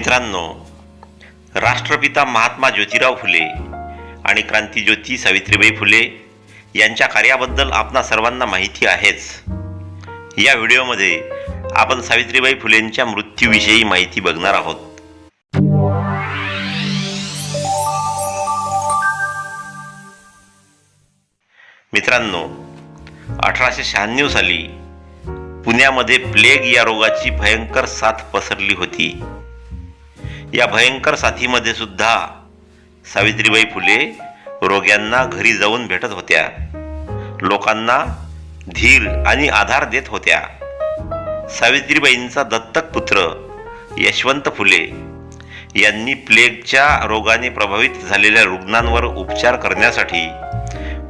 मित्रांनो राष्ट्रपिता महात्मा ज्योतिराव फुले आणि क्रांतीज्योती सावित्रीबाई फुले यांच्या कार्याबद्दल आपणा सर्वांना माहिती आहेच. या व्हिडिओमध्ये आपण सावित्रीबाई फुलेंच्या मृत्यूविषयी माहिती बघणार आहोत. मित्रांनो अठराशे शहाण्णव साली पुण्यामध्ये प्लेग या रोगाची भयंकर साथ पसरली होती. या भयंकर साथीमध्ये सुद्धा सावित्रीबाई फुले रोग्यांना घरी जाऊन भेटत होत्या. लोकांना धीर आणि आधार देत होत्या. सावित्रीबाईंचा दत्तक पुत्र यशवंत फुले यांनी प्लेगच्या रोगाने प्रभावित झालेल्या रुग्णांवर उपचार करण्यासाठी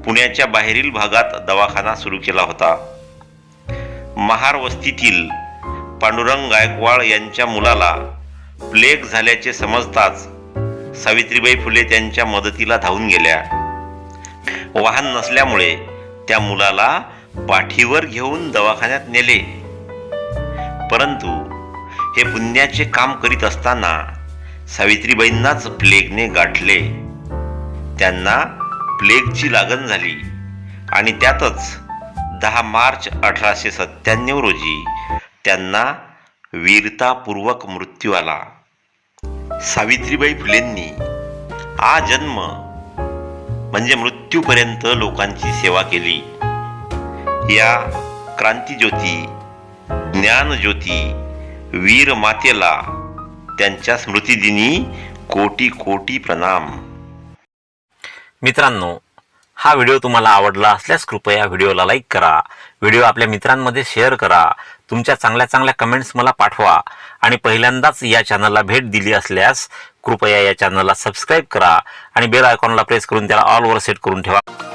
पुण्याच्या बाहेरील भागात दवाखाना सुरू केला होता. महार वस्तीतील पांडुरंग गायकवाड यांच्या मुलाला प्लेग झाल्याचे समजताच सावित्रीबाई फुले त्यांच्या मदतीला धावून गेल्या. वाहन नसल्यामुळे त्या मुलाला पाठीवर घेऊन दवाखान्यात नेले. परंतु हे पुण्याचे काम करीत असताना सावित्रीबाईंनाच प्लेगने गाठले. त्यांना प्लेगची लागण झाली आणि त्यातच दहा मार्च अठराशे सत्त्याण्णव रोजी त्यांना वीरतापूर्वक मृत्यू आला. सावित्रीबाई फुलेंनी हा जन्म म्हणजे मृत्यूपर्यंत लोकांची सेवा केली. या क्रांतीज्योती ज्ञानज्योती वीर मातेला त्यांच्या स्मृतिदिनी कोटी कोटी प्रणाम. मित्रांनो हा व्हिडिओ तुम्हाला आवडला असल्यास कृपया व्हिडिओला लाईक करा. व्हिडिओ आपल्या मित्रांमध्ये शेअर करा. तुमच्या चांगल्या चांगल्या कमेंट्स मला पाठवा. आणि पहिल्यांदाच या चॅनलला भेट दिली असल्यास कृपया या चॅनलला सबस्क्राईब करा. आणि बेल आयकॉनला प्रेस करून त्याला ऑलवर सेट करून ठेवा.